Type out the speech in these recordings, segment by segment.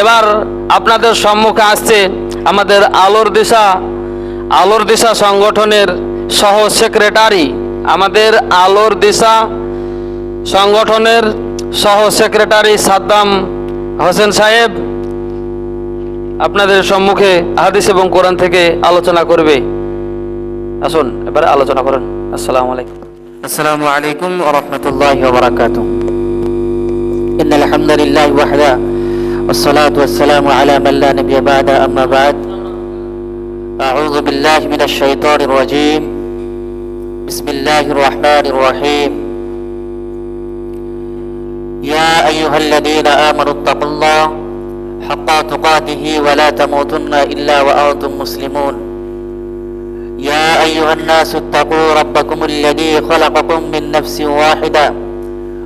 এবার আপনাদের সম্মুখে আসছে আমাদের আলোর দিশা আলোর দিশা সংগঠনের সহ সেক্রেটারি। আমাদের আলোর দিশা সংগঠনের সহ সেক্রেটারি সাদ্দাম হোসেন সাহেব আপনাদের সম্মুখে হাদিস এবং কোরআন থেকে আলোচনা করবে। আসুন, এবারে আলোচনা করেন। আসসালামু আলাইকুম। আসসালামু আলাইকুম ওয়া রাহমাতুল্লাহি ওয়া والصلاة والسلام على من لا نبي بعد أما بعد. أعوذ بالله من الشيطان الرجيم. بسم الله الرحمن الرحيم. يا أيها الذين آمنوا اتقوا الله حق تقاته ولا تموتن إلا وأنتم مسلمون. يا أيها الناس اتقوا ربكم الذي خلقكم من نفس واحدة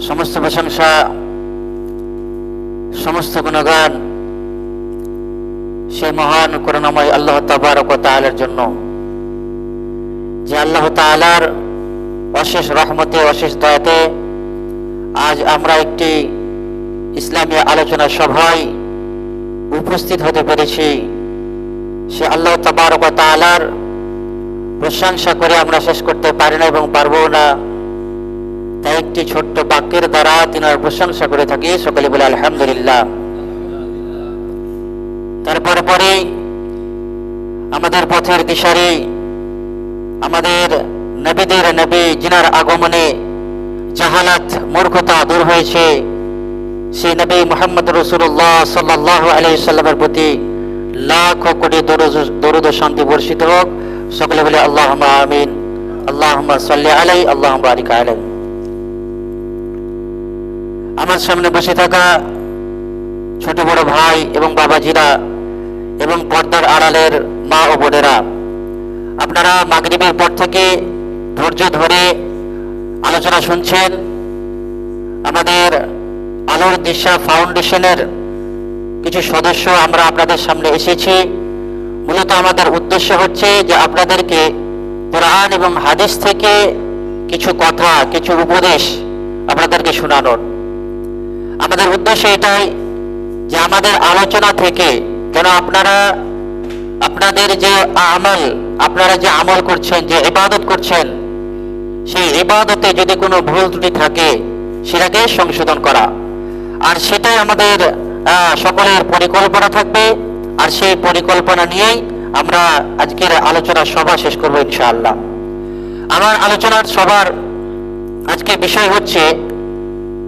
সমস্ত প্রশংসা, সমস্ত গুণগান সে মহান করুণাময় আল্লাহ তাআলার জন্য। যে আল্লাহ তাআলার অশেষ রহমতে, অশেষ দয়াতে আজ আমরা একটি ইসলামী আলোচনা সভায় উপস্থিত হতে পেরেছি। সে আল্লাহ তাবারক ওয়া তাআলার প্রশংসা করে আমরা শেষ করতে পারি না এবং পারব না। তাই একটি ছোট্ট বাক্যের দ্বারা তিনার প্রশংসা করে থাকি, সকলে বলে আলহামদুলিল্লাহ। তারপরে পরে আমাদের পথের দিশারি, আমাদের নবীদের নবী জিনার আগমনে জাহালাত মূর্খতা দূর হয়েছে, সেই নবী মোহাম্মদ রসুল্লাহ সাল্লাহ আলাইসাল্লামের প্রতি লাখ কোটি দরুদ- শান্তি বর্ষিত হোক। সকলে বলে আল্লাহ আমিন আল্লাহ সাল্লি আলাই আল্লাহ বারিক আলাই আমার সামনে বসে থাকা ছোট বড় ভাই এবং বাবাজিরা এবং পর্দার আড়ালের মা ও বোনেরা, আপনারা মাগরিবের পর থেকে ধৈর্য ধরে আলোচনা শুনছেন। আমাদের আলোর দিশা ফাউন্ডেশনের কিছু সদস্য, আমরা আপনাদের সামনে এসেছি। মূলত আমাদের উদ্দেশ্য হচ্ছে যে আপনাদেরকে কোরআন এবং হাদিস থেকে কিছু কথা, কিছু উপদেশ আপনাদেরকে শোনানোর। আমাদের উদ্দেশ্য এটাই যে আমাদের আলোচনা থেকে কেন আপনারা আপনাদের যে আমল, আপনারা যে আমল করছেন, যে ইবাদত করছেন, সেই ইবাদতে যদি কোনো ভুল ত্রুটি থাকে, সেটাকে সংশোধন করা। আর সেটাই আমাদের সকলের পরিকল্পনা থাকবে। আর সেই পরিকল্পনা নিয়েই আমরা আজকের আলোচনা সভা শেষ করব ইনশাআল্লাহ। আমার আলোচনার সবার আজকে বিষয় হচ্ছে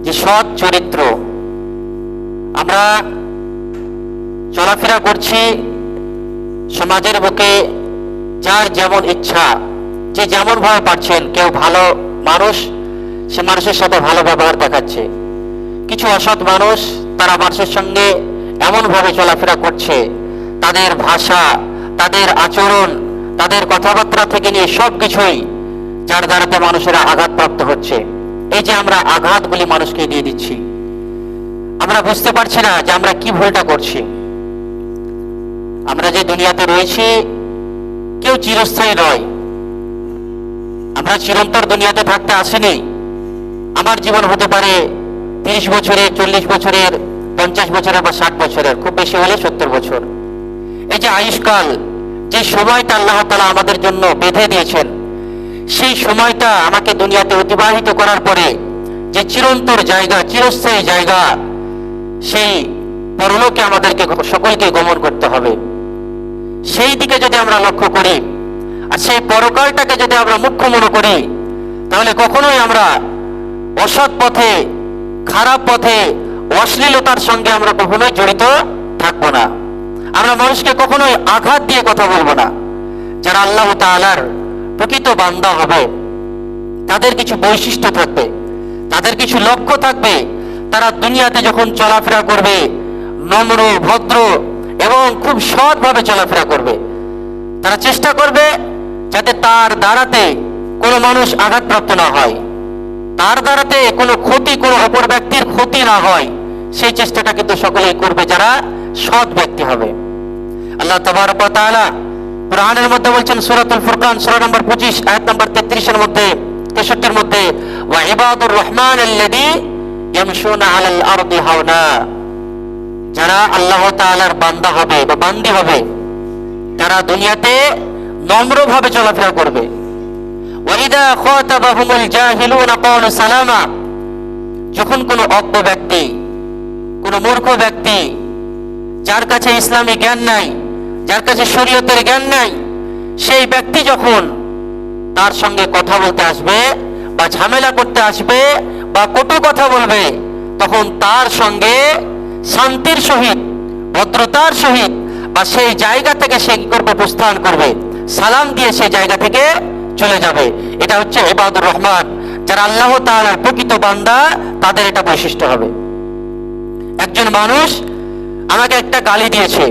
যে সৎ চরিত্র আমরা চলাফেরা করছি সমাজের বুকে যার যেমন ইচ্ছা, যে যেমন ভাবে পারছেন, কেউ ভালো মানুষ, সে মানুষের সাথে ভালো ব্যবহার দেখাচ্ছে। কিছু অসৎ মানুষ তারা মানুষের সঙ্গে এমন ভাবে চলাফেরা করছে, তাদের ভাষা, তাদের আচরণ, তাদের কথাবার্তা থেকে নিয়ে সব কিছুই যার দ্বারাতে মানুষেরা আঘাতপ্রাপ্ত হচ্ছে। এই যে আমরা আঘাতগুলি মানুষকে দিয়ে দিচ্ছি। আমরা বুঝতে পারছি না যে আমরা কি ভুলটা করছি। আমরা যে দুনিয়াতে রয়েছি, কেউ চিরস্থায়ী নয়। আমরা চিরন্তর দুনিয়াতে থাকতে আসেনি। আমার জীবন হতে পারে তিরিশ বছরের চল্লিশ বছরের, পঞ্চাশ বছরের বা ষাট বছরের, খুব বেশি হলে সত্তর বছর। এই যে আয়ুষ্কাল, যে সময়টা আল্লাহ তালা আমাদের জন্য বেঁধে দিয়েছেন, সেই সময়টা আমাকে দুনিয়াতে অতিবাহিত করার পরে যে চিরন্তর জায়গা, চিরস্থায়ী জায়গা সেই পরলোকে আমাদেরকে সকলকে গমন করতে হবে। সেই দিকে যদি আমরা লক্ষ্য করি, আর সেই পরকালটাকে যদি আমরা মুখ্য মনে করি, তাহলে কখনোই আমরা অসৎ পথে, খারাপ পথে, অশ্লীলতার সঙ্গে আমরা কখনোই জড়িত থাকব না। আমরা মানুষকে কখনোই আঘাত দিয়ে কথা বলব না। যারা আল্লাহ তাআলার প্রকৃত বান্দা হবে, তাদের কিছু বৈশিষ্ট্য থাকবে, তাদের কিছু লক্ষ্য থাকবে তারা দুনিয়াতে যখন চলাফেরা করবে, নম্র, ভদ্র এবং খুব সৎভাবে চলাফেরা করবে, তারা চেষ্টা করবে যাতে তার দ্বারাতে কোনো মানুষ আঘাতপ্রাপ্ত না হয়। তার দ্বারাতে কোনো ক্ষতি, কোনো অপর ব্যক্তির ক্ষতি না হয়, সেই চেষ্টাটা কিন্তু সকলেই করবে যারা সৎ ব্যক্তি হবে। আল্লাহ তাআলা কোরআনের মধ্যে বলছেন সূরাতুল ফুরকান, সূরা নম্বর 25 আয়াত নম্বর 33 এর মধ্যে 63 এর মধ্যে, ওয়া রহমান আল্লাযী যারা আল্লাহ বান্দা হবে বা বান্দি হবে, তারা দুনিয়াতে নম্রভাবে চলাফেরা করবে। যখন কোনো অজ্ঞ ব্যক্তি, কোনো মূর্খ ব্যক্তি, যার কাছে ইসলামী জ্ঞান নাই, যার কাছে শরীয়তের জ্ঞান নাই, সেই ব্যক্তি যখন তার সঙ্গে কথা বলতে আসবে বা ঝামেলা করতে আসবে বা কটু কথা বলবে, তখন তার সঙ্গে শান্তির সহিত, ভদ্রতার সহিত বা সেই জায়গা থেকে সে কি করবে, প্রস্থান করবে, সালাম দিয়ে সেই জায়গা থেকে চলে যাবে। এটা হচ্ছে ইবাদুর রহমান, যারা আল্লাহ তাআলার প্রকৃত বান্দা, তাদের এটা বৈশিষ্ট্য হবে। একজন মানুষ আমাকে একটা গালি দিয়েছে,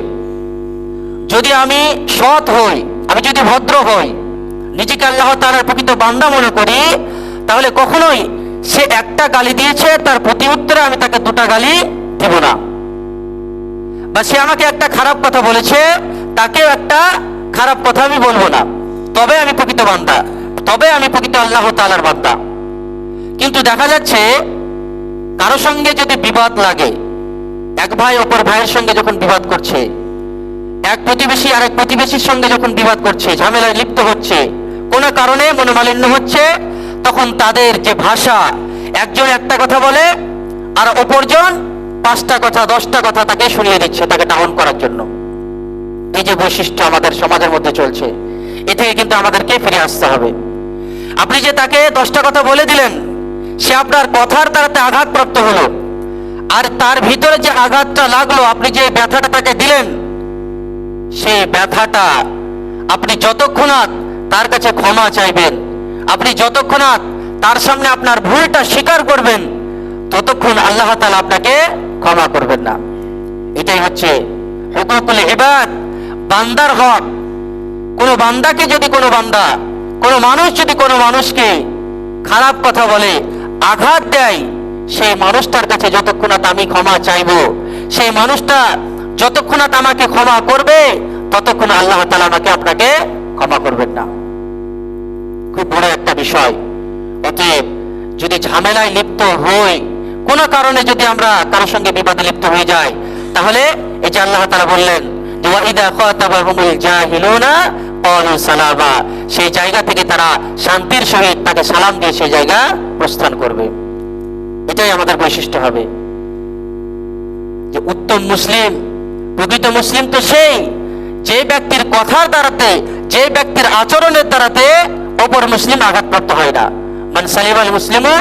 যদি আমি সৎ হই, আমি যদি ভদ্র হই, নিজেকে আল্লাহ তাআলার প্রকৃত বান্দা মনে করি, তাহলে কখনোই সে একটা গালি দিয়েছে, তার প্রতি উত্তরে আমি তাকে দুটা গালি দেব না। বা সে আমাকে একটা খারাপ কথা বলেছে, তাকেও একটা খারাপ কথা আমি বলব না। তবে আমি প্রকৃত বান্দা, তবে আমি প্রকৃত আল্লাহ তাআলার বান্দা। কিন্তু দেখা যাচ্ছে, কারও সঙ্গে যদি বিবাদ লাগে, এক ভাই অপর ভাইয়ের সঙ্গে যখন বিবাদ করছে, এক প্রতিবেশী আর এক প্রতিবেশীর সঙ্গে যখন বিবাদ করছে, ঝামেলায় লিপ্ত হচ্ছে, কোনো কারণে মনোমালিন্য হচ্ছে তখন তাদের যে ভাষা, একজন একটা কথা বলে আর অপরজন পাঁচটা কথা, দশটা কথা তাকে শুনিয়ে দিচ্ছে, তাকে ডাউন করার জন্য। এই যে বৈশিষ্ট্য আমাদের সমাজের মধ্যে চলছে, এ থেকে কিন্তু আমাদেরকে ফিরে আসতে হবে। আপনি যে তাকে দশটা কথা বলে দিলেন, সে আপনার কথার দ্বারাতে আঘাতপ্রাপ্ত হলো। আর তার ভিতরে যে আঘাতটা লাগল, আপনি যে ব্যথাটা তাকে দিলেন, সেই ব্যথাটা আপনি যতক্ষণাৎ তার কাছে ক্ষমা চাইবেন আপনি যতক্ষণাৎ তার সামনে আপনার ভুলটা স্বীকার করবেন, ততক্ষণ আল্লাহ তালা আপনাকে ক্ষমা করবেন না। এটাই হচ্ছে হুকুকুল ইবাদ, বান্দার হক। কোনো বান্দাকে যদি কোনো বান্দা, কোনো মানুষ যদি কোনো মানুষকে খারাপ কথা বলে, আঘাত দেয়, সেই মানুষটার কাছে যতক্ষণাৎ আমি ক্ষমা চাইব, সেই মানুষটা যতক্ষণাৎ আমাকে ক্ষমা করবে, ততক্ষণ আল্লাহ তালা আমাকে আপনাকে ক্ষমা করবেন না। খুব বড় একটা বিষয়। অতএব, যদি ঝামেলায় লিপ্ত হই, কোনো কারণে যদি আমরা কারোর সঙ্গে বিবাদে লিপ্ত হয়ে যাই, তাহলে এই যে আল্লাহ তাআলা বললেন সালামা। সেই জায়গা থেকে তারা শান্তির সহিত তাকে সালাম দিয়ে সেই জায়গা প্রস্থান করবে। এটাই আমাদের বৈশিষ্ট্য হবে। যে উত্তম মুসলিম, প্রকৃত মুসলিম তো সেই, যে ব্যক্তির কথার দ্বারাতে, যে ব্যক্তির আচরণের দ্বারাতে অপর মুসলিম আঘাতপ্রাপ্ত হয় না মান সালিমাল মুসলিমু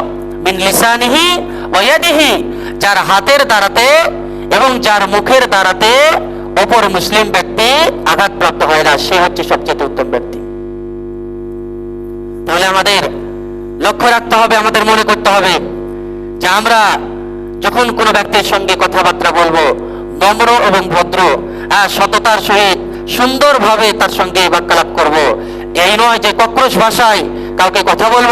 মিন লিসানিহি ওয়া ইয়াদিহি, যার হাতের দ্বারাতে এবং যার মুখের দ্বারাতে অপর মুসলিম ব্যক্তি আঘাতপ্রাপ্ত হয় না সে হচ্ছে সবচেয়ে উত্তম ব্যক্তি তাহলে আমাদের লক্ষ্য রাখতে হবে, আমাদের মনে করতে হবে যে আমরা যখন কোনো ব্যক্তির সঙ্গে কথাবার্তা বলব, নম্র এবং ভদ্র সততার সহিত সুন্দরভাবে তার সঙ্গে বাক্যালাপ করব। এই নয় যে কক্রোশ ভাষায় কাউকে কথা বলব,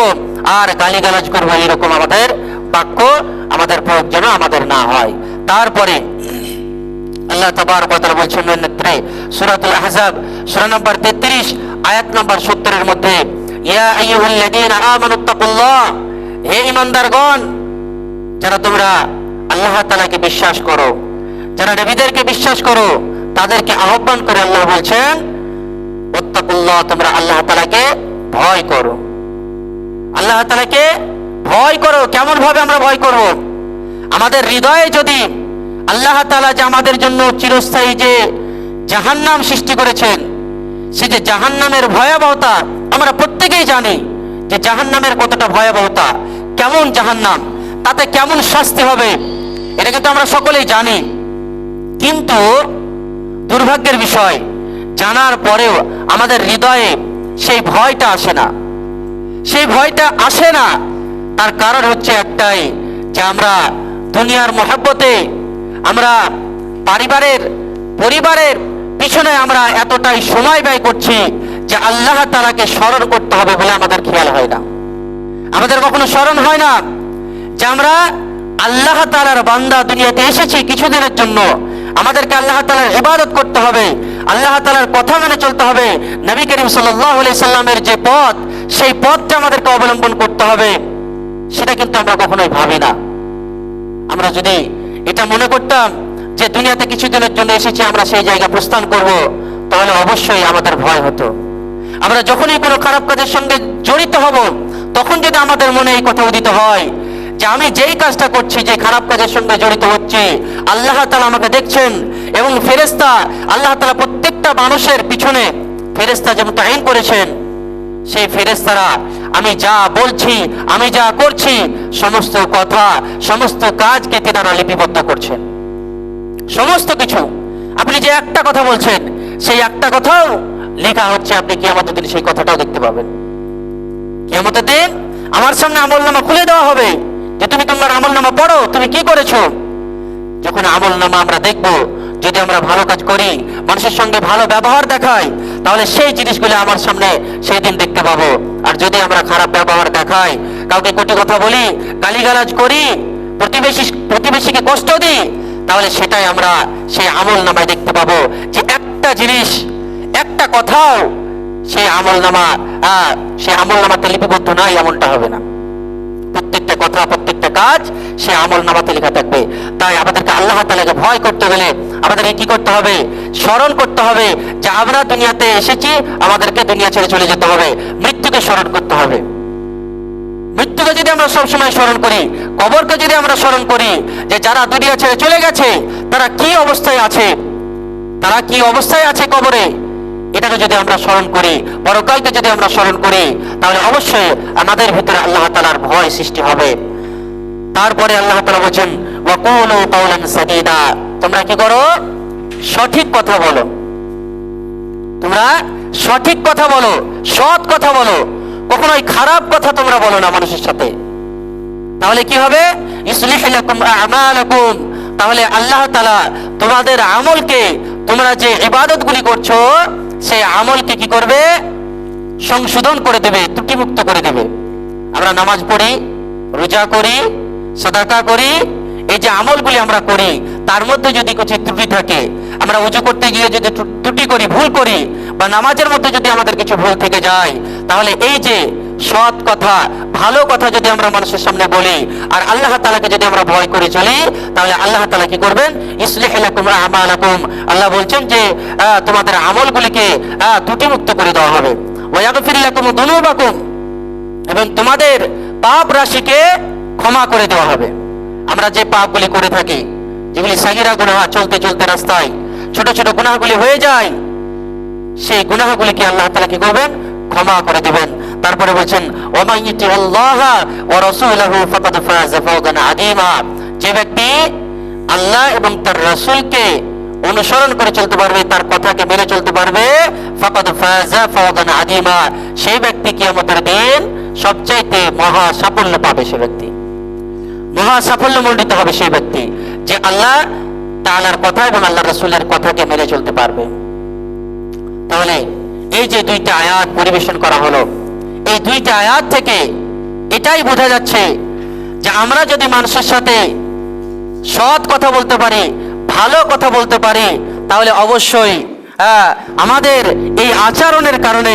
আর গালিগালাজ করব এরকম আমাদের বাক্য আমাদের প্রয়োগ যেন আমাদের না হয়। তারপরে আল্লাহ ওয়া তাআলা বলছেন নেত্রে সূরাতুল আহজাব, সূরা নম্বর 33 আয়াত নম্বর 70 এর মধ্যে হে ঈমানদারগণ, যারা তোমরা আল্লাহ তাআলাকে বিশ্বাস করো, যারা নবীদেরকে বিশ্বাস করো, তাদেরকে আহ্বান করে আল্লাহ বলছেন ওত্তাকুল্লাহ তোমরা আল্লাহ তাআলাকে ভয় করো। আল্লাহ তাআলাকে ভয় করো কেমন ভাবে আমরা ভয় করব? আমাদের হৃদয়ে যদি আল্লাহ তাআলা যে আমাদের জন্য চিরস্থায়ী যে জাহান্নাম সৃষ্টি করেছেন, সে যে জাহান্নামের ভয়াবহতা আমরা প্রত্যেকেই জানি যে জাহান্নামের কতটা ভয়াবহতা, কেমন জাহান্নাম, তাতে কেমন শাস্তি হবে, এটা কিন্তু আমরা সকলেই জানি। কিন্তু দুর্ভাগ্যের বিষয় জানার পরেও আমাদের হৃদয়ে সেই ভয়টা আসে না। সেই ভয়টা আসে না। তার কারণ হচ্ছে একটাই, যে আমরা দুনিয়ার মহাব্বতে, আমরা পরিবারের পরিবারের পিছনে আমরা এতটাই সময় ব্যয় করছি যে আল্লাহ তালাকে স্মরণ করতে হবে বলে আমাদের খেয়াল হয় না। আমাদের কখনো স্মরণ হয় না যে আমরা আল্লাহ তালার বান্দা দুনিয়াতে এসেছি কিছুদিনের জন্য। আমাদেরকে আল্লাহ তালার ইবাদত করতে হবে। আল্লাহ তালার কথা মেনে চলতে হবে। নবী করিম সাল্লাহ সাল্লামের যে পথ, সেই পথটা আমাদেরকে অবলম্বন করতে হবে। সেটা কিন্তু আমরা কখনোই ভাবি না। আমরা যদি এটা মনে করতাম যে দুনিয়াতে কিছুদিনের জন্য এসেছি, আমরা সেই জায়গা প্রস্থান করব, তাহলে অবশ্যই আমাদের ভয় হতো। আমরা যখনই কোনো খারাপ কাজের সঙ্গে জড়িত হব, তখন যদি আমাদের মনে এই কথা উদিত হয় যে আমি যেই কাজটা করছি, যে খারাপ কাজের সঙ্গে জড়িত হচ্ছি, আল্লাহ তালা আমাকে দেখছেন এবং ফেরেস্তা আল্লাহ তালা প্রত্যেকটা মানুষের পিছনে ফেরেস্তা যেমন তাইন করেছেন, সেই ফেরেস্তারা আমি যা বলছি, আমি যা করছি, সমস্ত কথা, সমস্ত কাজকে তেনারা লিপিবদ্ধ করছেন। সমস্ত কিছু। আপনি যে একটা কথা বলছেন, সেই একটা কথাও লেখা হচ্ছে, আপনি কি আমাদের দিন সেই কথাটাও দেখতে পাবেন। কিয়ামতের দিন আমার সামনে আমল নামা খুলে দেওয়া হবে যে, তুমি তোমার আমল নামা পড়ো, তুমি কি করেছ? যখন আমল নামা আমরা দেখব, যদি আমরা ভালো কাজ করি, মানুষের সঙ্গে ভালো ব্যবহার দেখাই, তাহলে সেই জিনিসগুলো আমার সামনে সেই দিন দেখতে পাবো। আর যদি আমরা খারাপ ব্যবহার দেখাই, কাউকে কোটি কথা বলি, গালিগালাজ করি, প্রতিবেশী, প্রতিবেশীকে কষ্ট দিই, তাহলে সেটাই আমরা সেই আমল নামায় দেখতে পাবো যে একটা জিনিস, একটা কথাও সেই আমল নামা সেই আমল নামাতে লিপিবদ্ধ নাই, এমনটা হবে না। প্রত্যেকটা কথা কাজ, সে আমল নামাতে লেখা থাকবে। তাই আমাদেরকে আল্লাহ তালাকে ভয় করতে গেলে আমাদেরকে কি করতে হবে? স্মরণ করতে হবে যে আমরা দুনিয়াতে এসেছি, আমাদেরকে দুনিয়া ছেড়ে চলে যেতে হবে। মৃত্যুকে স্মরণ করতে হবে। মৃত্যুকে যদি আমরা সবসময় স্মরণ করি, কবরকে যদি আমরা স্মরণ করি, যে যারা দুনিয়া ছেড়ে চলে গেছে, তারা কি অবস্থায় আছে? তারা কি অবস্থায় আছে কবরে? এটাকে যদি আমরা স্মরণ করি, পরকালকে যদি আমরা স্মরণ করি, তাহলে অবশ্যই আমাদের ভিতরে আল্লাহ তালার ভয় সৃষ্টি হবে। তারপরে আল্লাহ তালা বলছেন তোমরা কি করো? সঠিক কথা বলো। তোমরা সঠিক কথা বলো, সৎ কথা বলো। কখনোই খারাপ কথা তোমরা বলো না মানুষের সাথে। তাহলে কি হবে? তাহলে আল্লাহ তালা তোমাদের আমলকে, তোমরা যে ইবাদত গুলি করছ, সেই আমলকে কি করবে? সংশোধন করে দেবে, ত্রুটিমুক্ত করে দেবে। আমরা নামাজ পড়ি, রোজা করি সাদাকা করি। এই যে আমলগুলি আমরা করি, তার মধ্যে যদি কিছু ত্রুটি থাকে, আমরা উঁচু করতে গিয়ে যদি ত্রুটি করি, ভুল করি, বা নামাজের মধ্যে যদি আমাদের কিছু ভুল থেকে যায়, তাহলে এই যে সৎ কথা, ভালো কথা যদি আমরা মানুষের সামনে বলি, আর আল্লাহ তালাকে যদি আমরা ভয় করে চলি, তাহলে আল্লাহ তালা কি করবেন? ইসলিহ আল্লাহ বলছেন যে তোমাদের আমলগুলিকে ত্রুটি মুক্ত করে দেওয়া হবে। ওয়াগফির লাকুম দুনুবাকুম। এবং তোমাদের পাপ রাশিকে ক্ষমা করে দেওয়া হবে। আমরা যে পাপগুলি করে থাকি, যেগুলি সাগিরা গুনাহ চলতে চলতে রাস্তায় ছোট ছোট গুনাহগুলি হয়ে যায়, সেই গুনাহগুলিকে আল্লাহ তাআলা কি করবেন? ক্ষমা করে দিবেন। তারপরে বলছেন ওমাইয়িতি আল্লাহ ওয়া রাসূলহু ফাকাদ ফাওজান আযীমা। যে ব্যক্তি আল্লাহ এবং তার রাসূলকে অনুসরণ করে চলতে পারবে, তার কথাকে মেনে চলতে পারবে, ফাকাদ ফাওজান আযীমা। সেই ব্যক্তি কিয়ামতের দিন সবচাইতে মহা সাফল্য পাবে সে ব্যক্তি। মহা সাফল্য মণ্ডিত হবে সেই ব্যক্তি যে আল্লাহ তাআলার কথা এবং আল্লাহ রাসূলের কথাকে মেনে চলতে পারবে। তাহলে এই যে দুইটা আয়াত পরিবেশন করা হলো, এই দুইটা আয়াত থেকে এটাই বোঝা যাচ্ছে যে আমরা যদি মানুষের সাথে সৎ কথা বলতে পারি, ভালো কথা বলতে পারি, তাহলে অবশ্যই আমাদের এই আচরণের কারণে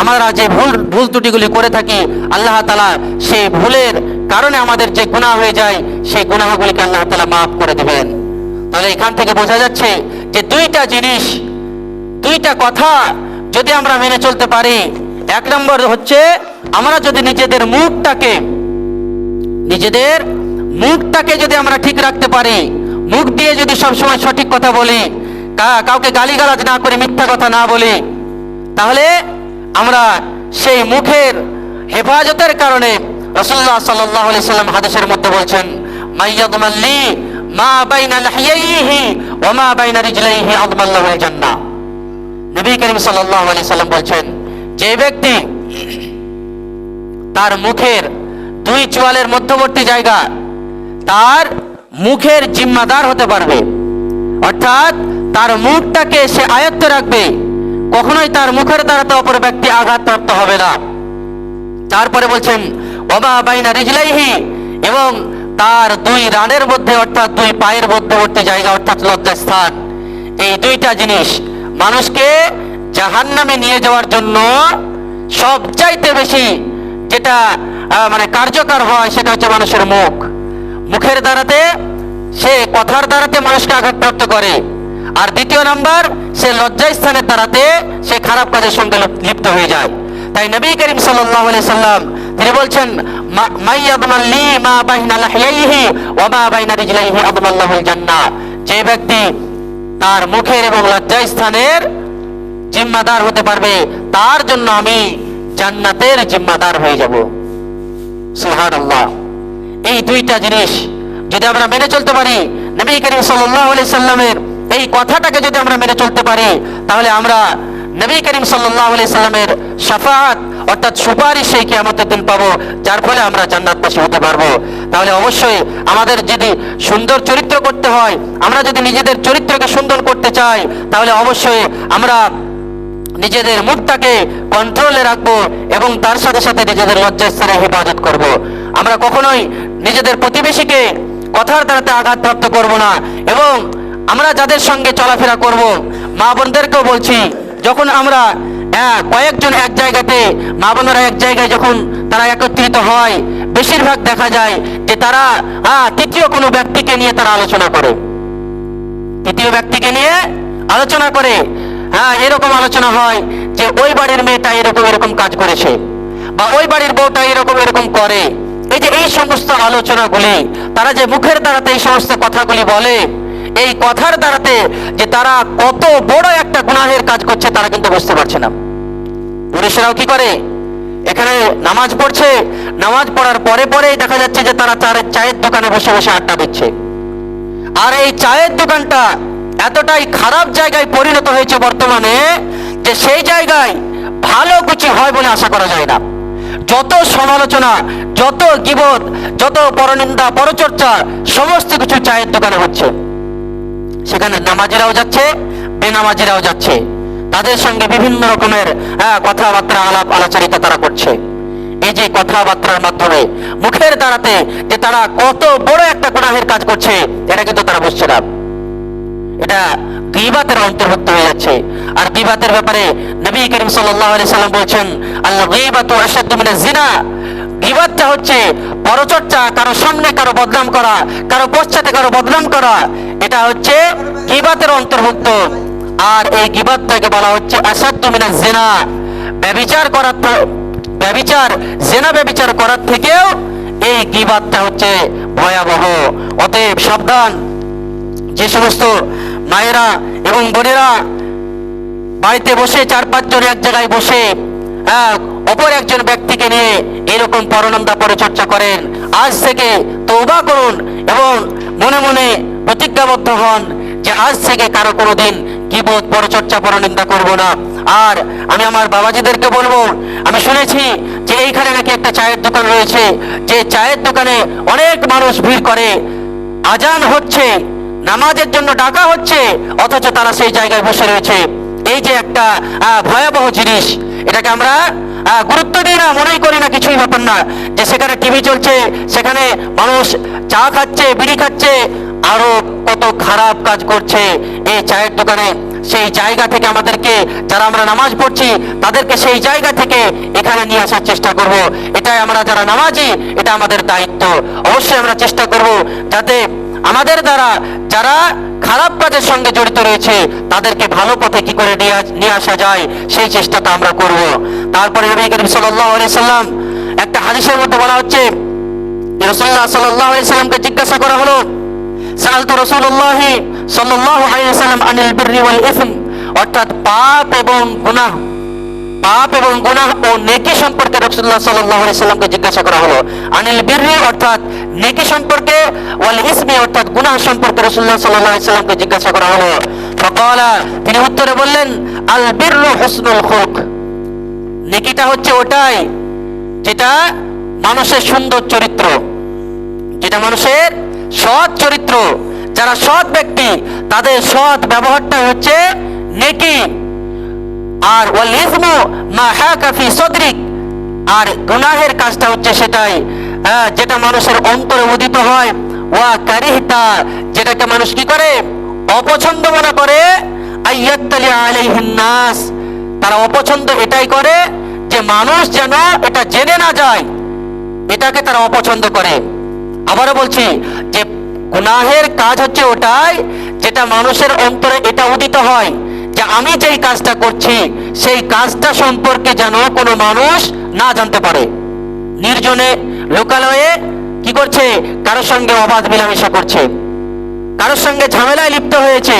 আমরা যে ভুল ভুল ত্রুটিগুলি করে থাকি, আল্লাহ তালা সেই ভুলের কারণে আমাদের যে গুনাহ হয়ে যায়, সেই গুনাহগুলিকে আল্লাহ তালা মাফ করে দেবেন। তাহলে এখান থেকে বোঝা যাচ্ছে যে দুইটা জিনিস, দুইটা কথা যদি আমরা মেনে চলতে পারি, এক নম্বর হচ্ছে আমরা যদি নিজেদের মুখটাকে নিজেদের মুখটাকে যদি আমরা ঠিক রাখতে পারি, মুখ দিয়ে যদি সবসময় সঠিক কথা বলি কাউকে গালিগালাজ না করে মিথ্যা কথা না বলি, তাহলে আমরা সেই মুখের হেফাজতের কারণে রসুল্লাহ সাল্লাহ সাল্লাম হাদিসের মধ্যে বলছেন মাইয়াদমাল্লি মা বাইনা লাহিয়াইহি ওয়া মা বাইনা রিজলাইহি আদমাল্লাহু জান্নাহ নবী করিম সাল্লাল্লাহু আলাইহি সাল্লাম বলছেন, যে ব্যক্তি তার মুখের দুই চোয়ালের মধ্যবর্তী জায়গা তার মুখের জিম্মাদার হতে পারবে, অর্থাৎ তার মুখটাকে সে আয়ত্তে রাখবে কখনোই তার মুখের দ্বারাতে অপর ব্যক্তি আঘাতপ্রাপ্ত হবে না। তারপরে বলছেন, ওমা বাইনা রিজলাইহি এবং তার দুই রানের মধ্যে অর্থাৎ দুই পায়ের মধ্যবর্তী জায়গা অর্থাৎ লজ্জাস্থান এই দুইটা জিনিস মানুষকে জাহান্নামে নিয়ে যাওয়ার জন্য সবচাইতে বেশি যেটা মানে কার্যকর হয় সেটা হচ্ছে মানুষের মুখ। মুখের দ্বারাতে, সে কথার দ্বারাতে মানুষকে আঘাতপ্রাপ্ত করে। আর দ্বিতীয় নাম্বার, সে লজ্জাস্থানের দ্বারাতে সে খারাপ কাজের সঙ্গে লিপ্ত হয়ে যায়। তাই নবী করিম সাল্লাল্লাহু আলাইহি সাল্লাম, তিনি বলছেন, মা বাইনা লাহিয়াইহি ওয়া মা বাইনা রিজলাইহি আদমাল্লাহুল জান্নাহ যে ব্যক্তি তার মুখের এবং লজ্জাস্থানের জিম্মাদার হতে পারবে, তার জন্য আমি জান্নাতের জিম্মাদার হয়ে যাব। সুবহানাল্লাহ। এই দুইটা জিনিস যদি আমরা মেনে চলতে পারি, নবী করিম সাল্লাল্লাহু আলাইহি সাল্লামের এই কথাটাকে যদি আমরা মেনে চলতে পারি, তাহলে আমরা নবী করিম সাল্লামের শাফাআত অর্থাৎ সুপারিশ সেই দিন পাবো, যার ফলে আমরা জান্নাতবাসী হতে পারব তাহলে অবশ্যই আমাদের যদি সুন্দর চরিত্র করতে হয়, আমরা যদি নিজেদের চরিত্রকে সুন্দর করতে চাই, তাহলে অবশ্যই আমরা নিজেদের মুখটাকে কন্ট্রোলে রাখব এবং তার সাথে সাথে নিজেদের লজ্জাস্থানে হেফাজত করব। আমরা কখনোই নিজেদের প্রতিবেশীকে কথার দ্বারাতে আঘাতপ্রাপ্ত করব না এবং আমরা যাদের সঙ্গে চলাফেরা করব, মা বোনদেরকেও বলছি, যখন আমরা কয়েকজন এক জায়গাতে, মা বোনেরা এক জায়গায় যখন তারা একত্রিত হয়, বেশিরভাগ দেখা যায় যে তারা তৃতীয় কোনো ব্যক্তিকে নিয়ে তারা আলোচনা করে। তৃতীয় ব্যক্তিকে নিয়ে আলোচনা করে। হ্যাঁ এরকম আলোচনা হয় যে ওই বাড়ির মেয়েটা এরকম এরকম কাজ করেছে, বা ওই বাড়ির বউটা এরকম এরকম করে। এই যে এই সমস্ত আলোচনাগুলি, তারা যে মুখের দ্বারাতে এই সমস্ত কথাগুলি বলে এই কথার দ্বারাতে যে তারা কত বড় একটা গুনাহের কাজ করছে, তারা কিন্তু বুঝতে পারছে না। পুরুষরাও কি করে? এখানে নামাজ পড়ছে, নামাজ পড়ার পরে পরেই দেখা যাচ্ছে যে তারা চায়ের চায়ের দোকানে বসে বসে আড্ডা দিচ্ছে। আর এই চায়ের দোকানটা এতটাই খারাপ জায়গায় পরিণত হয়েছে বর্তমানে যে সেই জায়গায় ভালো কিছু হয় বলে আশা করা যায় না। যত সমালোচনা, যত গিবত, যত পরনিন্দা, পরচর্চা, সমস্ত কিছু চায়ের দোকানে হচ্ছে। সেখানে নামাজিরাও যাচ্ছে, বেনামাজিরাও যাচ্ছে। তাদের সঙ্গে বিভিন্ন রকমের কথাবার্তা আলাপ আলোচনিতা তারা করছে। এই যে কথাবার্তার মাধ্যমে মুখের দ্বারাতে যে তারা কত বড় একটা গুনাহের কাজ করছে, এটা কিন্তু তারা বুঝছে না। এটা গিবাতের অন্তর্ভুক্ত হয়ে যাচ্ছে। আর গিবাতের ব্যাপারে নবী করিম সাল্লাল্লাহু আলাইহি সাল্লাম বলছেন আল্লাহ গিবাতু জিনা। গিবাতটা হচ্ছে পরচর্চা কারও সামনে কারও বদনাম করা কারও পশ্চাতে কারও বদনাম করা। এটা হচ্ছে গিবাতের অন্তর্ভুক্ত। আর এই গিবাতটাকে বলা হচ্ছে আসাদ্দু মিনাজ জিনা। ব্যভিচার করার ব্যভিচার জেনা ব্যভিচার করার থেকেও এই গিবাতটা হচ্ছে ভয়াবহ। অতএব সাবধান। যে সমস্ত মায়েরা এবং বোনেরা বাড়িতে বসে চার পাঁচজন এক জায়গায় বসে হ্যাঁ, অপর একজন ব্যক্তিকে নিয়ে এরকম পরনন্দা পরিচর্চা করেন। আজ থেকে তৌবা করুন এবং মনে মনে প্রতিজ্ঞাবদ্ধ হন যে আজ থেকে কারও কোনো দিন কিবোধ পরচর্চা পরনিন্দা করব না। আর আমি আমার বাবাজিদেরকে বলব, আমি শুনেছি যে এইখানে নাকি একটা চায়ের দোকান রয়েছে, যে চায়ের দোকানে অনেক মানুষ ভিড় করে। আজান হচ্ছে, নামাজের জন্য ডাকা হচ্ছে, অথচ তারা সেই জায়গায় বসে রয়েছে। এই যে একটা ভয়াবহ জিনিস, এটাকে আমরা গুরুত্ব দিই না, মনেই করি না, কিছুই ব্যাপার না। যে সেখানে টিভি চলছে, সেখানে মানুষ চা খাচ্ছে, বিড়ি খাচ্ছে আরও কত খারাপ কাজ করছে এই চায়ের দোকানে। সেই জায়গা থেকে আমাদেরকে, যারা আমরা নামাজ পড়ছি, তাদেরকে সেই জায়গা থেকে এখানে নিয়ে আসার চেষ্টা করব। এটাই আমরা যারা নামাজি, এটা আমাদের দায়িত্ব। অবশ্যই আমরা চেষ্টা করব যাতে আমাদের দ্বারা যারা খারাপ কাজের সঙ্গে জড়িত রয়েছে, তাদেরকে ভালো পথে কি করে নিয়ে আসা যায়, সেই চেষ্টাটা আমরা করব। তারপরে নবী করিম সাল্লাম একটা হাদিসের মধ্যে বলা হচ্ছে, যে রাসূলুল্লাহ সাল্লাল্লাহু সাল্লামকে জিজ্ঞাসা করা হলো সালতু রাসূলুল্লাহ সাল্লাল্লাহু আলাইহি আনিল বিররি ওয়াল ইসম। অর্থাৎ পাপ এবং গুনাহ, পাপ এবং গুনাহ ও নেকি সম্পর্কে রাসূলুল্লাহ সাল্লাল্লাহু আলাইহি জিজ্ঞাসা করা হলো। আনিল বিররি অর্থাৎ নেকি সম্পর্কে, ওয়াল ইসমি অর্থাৎ গুনাহ সম্পর্কে রাসূলুল্লাহ সাল্লাল্লাহু আলাইহি জিজ্ঞাসা করা হলো। ফাকালা, তিনি উত্তরে বললেন, আল বিররু হুসনুল খুলক। নেকিটা হচ্ছে ওটাই যেটা মানুষের সুন্দর চরিত্র, যেটা মানুষের সৎ চরিত্র যারা সৎ ব্যক্তি তাদের সৎ ব্যবহারটা হচ্ছে নেকি। আর ওয়াল ইসমু মা হাকা ফি সদরিক। আর গুনাহের কাজটা হচ্ছে সেটাই হ্যাঁ, যেটা মানুষের অন্তরে উদিত হয়। ওয়া কারিহতা যেটাকে মানুষ কি করে? অপছন্দ মনে করে। আইয়াত্তালি আলাইহিন নাস। তারা অপছন্দ এটাই করে যে মানুষ যেন এটা জেনে না যায় এটাকে তারা অপছন্দ করে। আবারও বলছি যে গুনাহের কাজ হচ্ছে ওটাই, যেটা মানুষের অন্তরে এটা উদিত হয় যে আমি যেই কাজটা করছি, সেই কাজটা সম্পর্কে যেন কোনো মানুষ না জানতে পারে। নির্জনে লোকালয়ে কি করছে? কারোর সঙ্গে অবাধ মেলামেশা করছে। কারোর সঙ্গে ঝামেলায় লিপ্ত হয়েছে।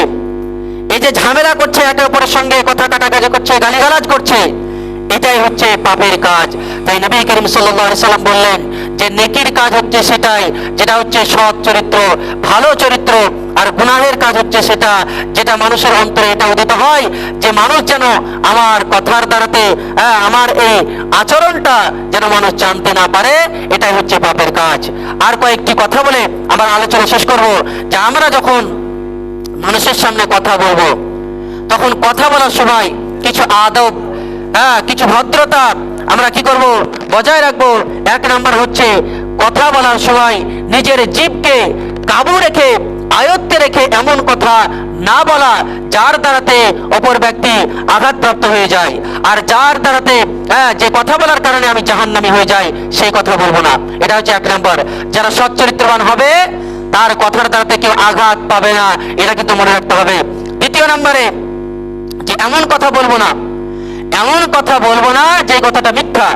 এই যে ঝামেলা করছে, একে অপরের সঙ্গে কথা কাটাকাটি করছে, গালিগালাজ করছে, এটাই হচ্ছে পাপের কাজ। তাই নবী করিম সাল্লাম বললেন যে নেকির কাজ হচ্ছে সেটাই যেটা হচ্ছে সৎ চরিত্র ভালো চরিত্র আর গুনাহের কাজ হচ্ছে সেটা যেটা মানুষের অন্তরে এটা উদিত হয় যে মানুষ যেন আমার কথার দ্বারাতে হ্যাঁ, আমার এই আচরণটা যেন মানুষ জানতে না পারে এটাই হচ্ছে পাপের কাজ। আর কয়েকটি কথা বলে আমার আলোচনা শেষ করব যে আমরা যখন মানুষের সামনে কথা বলব তখন কথা বলার সময় কিছু আদব হ্যাঁ কিছু ভদ্রতা আমরা কি করব? বজায় রাখব। এক নাম্বার হচ্ছে কথা বলার সময় নিজের জীবকে কাবু রেখে, আয়ত্তে রেখে এমন কথা না বলা যার দ্বারাতে অপর ব্যক্তি আঘাতপ্রাপ্ত হয়ে যায়। আর যার দ্বারাতে হ্যাঁ যে কথা বলার কারণে আমি জাহান্নামী হয়ে যাই, সেই কথা বলব না। এটা হচ্ছে এক নম্বর। যারা সচ্চরিত্রবান হবে, তার কথার দ্বারাতে কেউ আঘাত পাবে না। এটা কিন্তু মনে রাখতে হবে। দ্বিতীয় নম্বরে যে এমন কথা বলব না এমন কথা বলব না যে কথাটা মিথ্যা।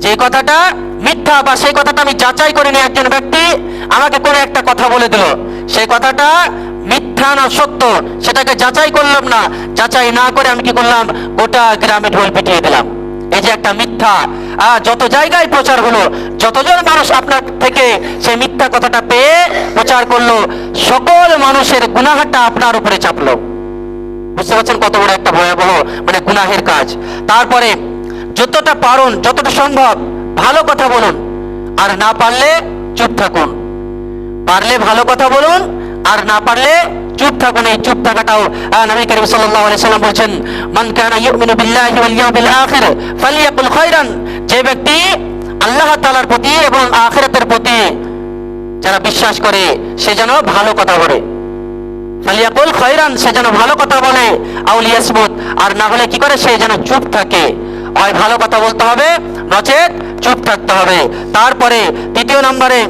যে কথাটা মিথ্যা বা সেই কথাটা আমি যাচাই করিনি একজন ব্যক্তি আমাকে কোনো একটা কথা বলে দিল। সেই কথাটা মিথ্যা না সত্য, সেটাকে যাচাই করলাম না। যাচাই না করে আমি কি করলাম? গোটা গ্রামে ঢোল পিটিয়ে দিলাম। এই যে একটা মিথ্যা। আর যত জায়গায় প্রচার হলো, যতজন মানুষ আপনার থেকে সেই মিথ্যা কথাটা পেয়ে প্রচার করল, সকল মানুষের গুনাহাটা আপনার উপরে চাপলো। বুঝতে পারছেন কত বড় একটা ভয়াবহ মানে গুনাহের কাজ। তারপরে, যতটা পারুন, যতটা সম্ভব, ভালো কথা বলুন। আর না পারলে চুপ থাকুন। পারলে ভালো কথা বলুন, আর না পারলে চুপ থাকুন। এই চুপ থাকাটাও নবী করিম সাল্লাল্লাহু আলাইহি সাল্লাম বলেছেন, মান কানা ইউমিনু বিল্লাহি ওয়াল ইয়াউমিল আখির, ফালিয়াকুল খায়রান। যে ব্যক্তি আল্লাহ তাআলার প্রতি এবং আখিরাতের প্রতি যারা বিশ্বাস করে, সে যেন ভালো কথা বলে। ফালিয়াকুল খয়রান, সে যেন ভালো কথা বলে আউলিয়াসমুত আর না হলে কি করে সে যেন চুপ থাকে? হয় ভালো কথা বলতে হবে, নচেত চুপ থাকতে হবে। তারপরে তৃতীয় নম্বরে,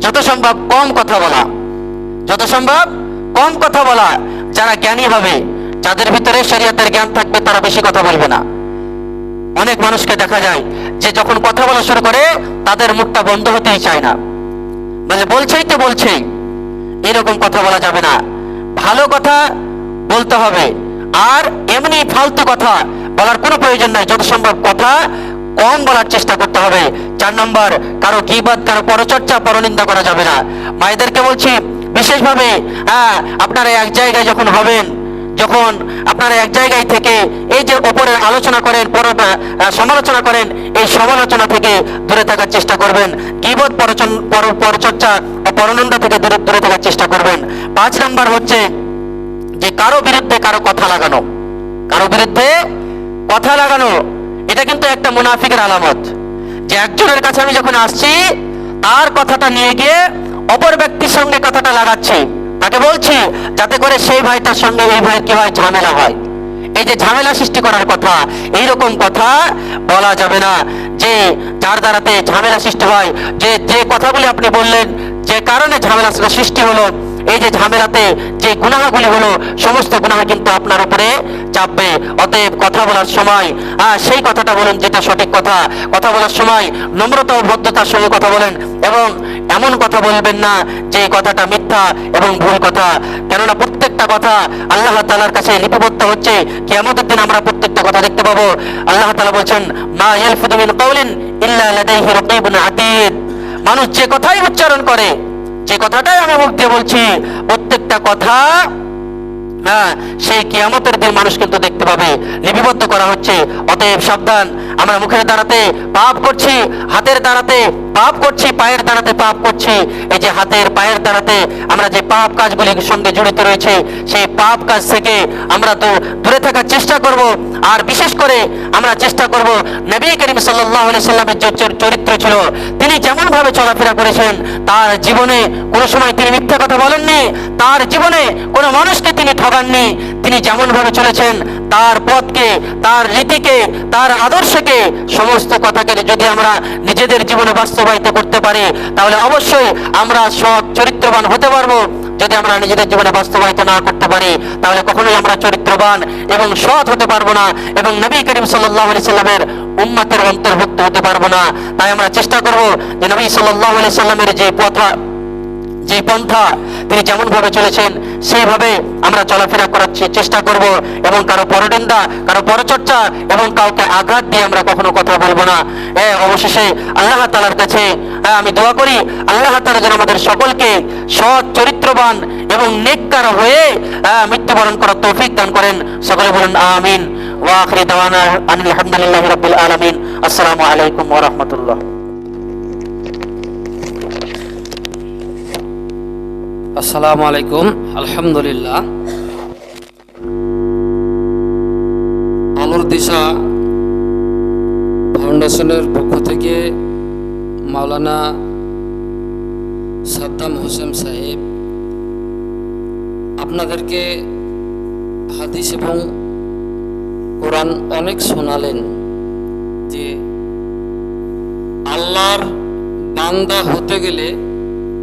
যত সম্ভব কম কথা বলা। যত সম্ভব কম কথা বলা। যারা জ্ঞানী হবে, যাদের ভিতরে শরীয়তের জ্ঞান থাকবে, তারা বেশি কথা বলবে না। অনেক মানুষকে দেখা যায় যে যখন কথা বলা শুরু করে, তাদের মুখটা বন্ধ হতেই চায় না। মানে বলছেই তো বলছেই। এরকম কথা বলা যাবে না। ভালো কথা বলতে হবে। আর এমনি ফালতু কথা বলার কোনো প্রয়োজন নাই। যত সম্ভব কথা কম বলার চেষ্টা করতে হবে। চার নম্বর, কারও কি বাদ, কারও পরচর্চা, পরনিন্দা করা যাবে না। মায়েদেরকে বলছি, বিশেষভাবে হ্যাঁ আপনারা এক জায়গায় যখন হবেন যখন আপনারা এক জায়গায় থেকে এই যে ওপরে আলোচনা করেন সমালোচনা করেন, এই সমালোচনা থেকে দূরে থাকার চেষ্টা করবেন। পর- পরচর্চা পরনন্দা থেকে দূরে দূরে থাকার চেষ্টা করবেন। পাঁচ নাম্বার হচ্ছে যে কারও বিরুদ্ধে কারও কথা লাগানো। কারও বিরুদ্ধে কথা লাগানো, এটা কিন্তু একটা মুনাফিকের আলামত। যে একজনের কাছে আমি যখন আসছি, তার কথাটা নিয়ে গিয়ে অপর ব্যক্তির সঙ্গে কথাটা লাগাচ্ছি। তাকে বলছি, যাতে করে সেই ভাইটার সঙ্গে এই ভাইয়ের কি হয় ঝামেলা হয়। এই যে ঝামেলা সৃষ্টি করার কথা এই রকম কথা বলা যাবে না যে, যার দ্বারাতে ঝামেলা সৃষ্টি হয়, যে যে কথাগুলি আপনি বললেন যে কারণে ঝামেলা সৃষ্টি হলো, এই যে ঝামেলাতে যে গুনাহগুলি হলো, সমস্ত গুনাহ কিন্তু আপনার উপরে চাপবে। অতএব কথা বলার সময় হ্যাঁ সেই কথাটা বলুন যেটা সঠিক কথা। কথা বলার সময় নম্রতা ও ভদ্রতার সঙ্গে কথা বলেন এবং এমন কথা বলবেন না যে কথাটা মিথ্যা এবং ভুল কথা। কেননা প্রত্যেকটা কথা আল্লাহ তালার কাছে লিপিবদ্ধ হচ্ছে। কিয়ামতের দিন আমরা প্রত্যেকটা কথা দেখতে পাবো। আল্লাহ তালা বলছেন, মা ইয়ালফিদু মিন কাউলিন ইল্লা লাদাইহি রাকীবুন আতীদ। মানুষ যে কথাই উচ্চারণ করে, যে কথাটাই আমি মুখ দিয়ে বলছি, প্রত্যেকটা কথা হ্যাঁ সেই কিয়ামতের দিন মানুষ কিন্তু দেখতে পাবে। লিপিবদ্ধ করা হচ্ছে। অতএব সাবধান, আমরা মুখের দ্বারাতে পাপ করছি, হাতের দ্বারাতে পাপ করছি, পায়ের দ্বারাতে পাপ করছি। এই যে হাতের, পায়ের দ্বারাতে আমরা যে পাপ কাজগুলির সঙ্গে জড়িত রয়েছে, সেই পাপ কাজ থেকে আমরা তো দূরে থাকার চেষ্টা করব। আর বিশেষ করে আমরা চেষ্টা করব, নবী করিম আলাইহি সাল্লামের যে চরিত্র ছিল, তিনি যেমন ভাবে চলাফেরা করেছেন, তার জীবনে কোনো সময় তিনি মিথ্যা কথা বলেননি, তার জীবনে কোনো মানুষকে তিনি ঠগাননি তিনি যেমন ভাবে চলেছেন, তার পথকে, তার রীতিকে তার আদর্শকে সমস্ত কথাকে যদি আমরা নিজেদের জীবনে বাস্তবায়িত করতে পারি, তাহলে অবশ্যই আমরা সৎ, চরিত্রবান হতে পারব। যদি আমরা নিজেদের জীবনে বাস্তবায়িত না করতে পারি, তাহলে কখনোই আমরা চরিত্রবান এবং সৎ হতে পারব না এবং নবী করিম সাল্লাল্লাহু আলাইহি সাল্লামের অন্তর্ভুক্ত হতে পারব না। তাই আমরা চেষ্টা করব যে নবী সাল্লাল্লাহু আলাইহি সাল্লামের যে পথা, যে পন্থা, তিনি যেমন ভাবে চলেছেন সেইভাবে আমরা চলাফেরা করার চেষ্টা করব এবং কারও পরনিন্দা কারও পরচর্চা এবং কাউকে আঘাত দিয়ে আমরা কখনো কথা বলব না। এ, অবশেষে আল্লাহ তালার কাছে হ্যাঁ, আমি দোয়া করি আল্লাহ তালা যেন আমাদের সকলকে সৎ চরিত্রবান এবং নেককার হয়ে হ্যাঁ, মৃত্যুবরণ করার তৌফিক দান করেন। সকলে বলুন আমিন। ওয়াখরি দাওয়ানা আনিল আসসালামু আলাইকুম ওয়া আসসালামু আলাইকুম। আলহামদুলিল্লাহ। আলোর দিশা ফাউন্ডেশনের পক্ষ থেকে মাওলানা সাদ্দাম হোসেন সাহেব আপনাদেরকে হাদিস এবং কোরআন অনেক শোনালেন যে আল্লাহর বান্দা হতে গেলে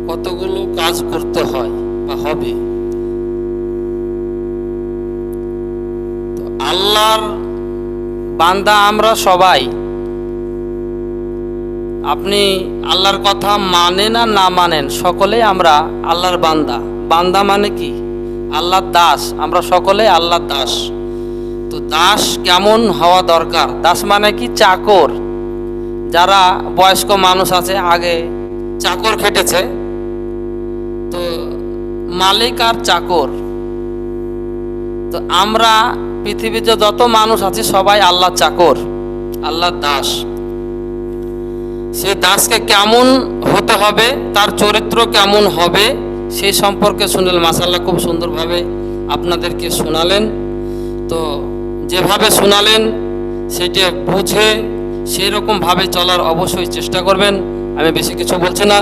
কতগুলো কাজ করতে হয় বা হবে? আল্লাহর বান্দা আমরা সবাই। আপনি আল্লাহর কথা মানেন আর না মানেন সকলে আমরা আল্লাহর বান্দা। বান্দা মানে কি? আল্লাহর দাস। আমরা সকলে আল্লাহর দাস। তো দাস কেমন হওয়া দরকার? দাস মানে কি? চাকর। যারা বয়স্ক মানুষ আছে, আগে চাকর খেটেছে তো মালিক আর চাকর। তো আমরা পৃথিবীতে যত মানুষ আছে, সবাই আল্লাহ চাকর আল্লাহ দাস। সে দাসকে কেমন হতে হবে, তার চরিত্র কেমন হবে, সেই সম্পর্কে শুনলেন মাসাল্লাহ খুব সুন্দরভাবে আপনাদেরকে শোনালেন। তো যেভাবে শোনালেন, সেটি বুঝে সেই রকম ভাবে চলার অবশ্যই চেষ্টা করবেন। আমি বেশি কিছু বলছি না।